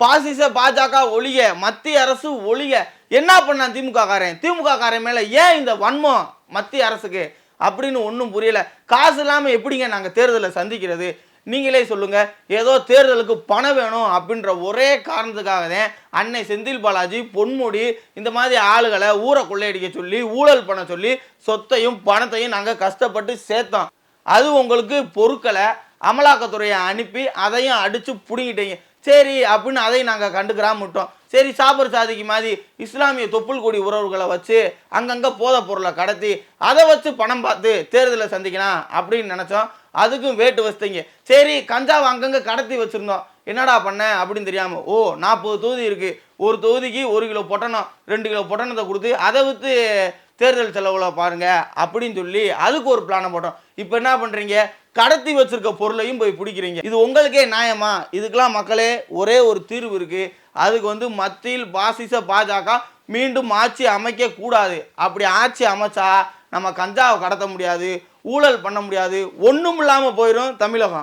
பாசிச பாஜக ஒழிய மத்திய அரசு ஒழிய என்ன பண்ணான் திமுக காரன்? திமுக காரன் மேல ஏன் இந்த வன்மம் மத்திய அரசுக்கு? அப்படின்னு ஒன்றும் புரியல. காசு இல்லாமல் எப்படிங்க நாங்கள் தேர்தலை சந்திக்கிறது? நீங்களே சொல்லுங்க. ஏதோ தேர்தலுக்கு பணம் வேணும் அப்படின்ற ஒரே காரணத்துக்காக தான் அன்னை செந்தில் பாலாஜி பொன்முடி இந்த மாதிரி ஆளுகளை ஊரை கொள்ளையடிக்க சொல்லி ஊழல் பண்ண சொல்லி சொத்தையும் பணத்தையும் நாங்கள் கஷ்டப்பட்டு சேர்த்தோம். அது உங்களுக்கு பொருட்களை அமலாக்கத்துறையை அனுப்பி அதையும் அடித்து பிடுங்கிட்டீங்க. சரி அப்படின்னு அதையும் நாங்கள் கண்டுக்கிறாம விட்டோம். சரி சாப்பிட்ற சாதிக்கு மாதிரி இஸ்லாமிய தொப்புள் கொடி உறவுகளை வச்சு அங்கங்கே போதைப் பொருளை கடத்தி அதை வச்சு பணம் பார்த்து தேர்தலை சந்திக்கலாம் அப்படின்னு நினச்சோம். அதுக்கும் வேட்டு வச்சிட்டீங்க. சரி கஞ்சாவை அங்கங்கே கடத்தி வச்சுருந்தோம். என்னடா பண்ண அப்படின்னு தெரியாமல் ஓ நாற்பது தொகுதி இருக்குது ஒரு தொகுதிக்கு ஒரு கிலோ பொட்டணம் ரெண்டு கிலோ பொட்டணத்தை கொடுத்து அதை விற்று தேர்தல் செலவில் பாருங்கள் அப்படின்னு சொல்லி அதுக்கு ஒரு பிளானை போட்டோம். இப்போ என்ன பண்ணுறீங்க கடத்தி வச்சுருக்க பொருளையும் போய் பிடிக்கிறீங்க. இது உங்களுக்கே நியாயமா? இதுக்கெல்லாம் மக்களே ஒரே ஒரு தீர்வு இருக்குது அதுக்கு வந்து மத்தியில் பாசிச பாஜக மீண்டும் ஆட்சி அமைக்க கூடாது. அப்படி ஆட்சி அமைச்சா நம்ம கஞ்சாவை கடத்த முடியாது ஊழல் பண்ண முடியாது ஒன்றும் இல்லாமல் போயிடும் தமிழகம்.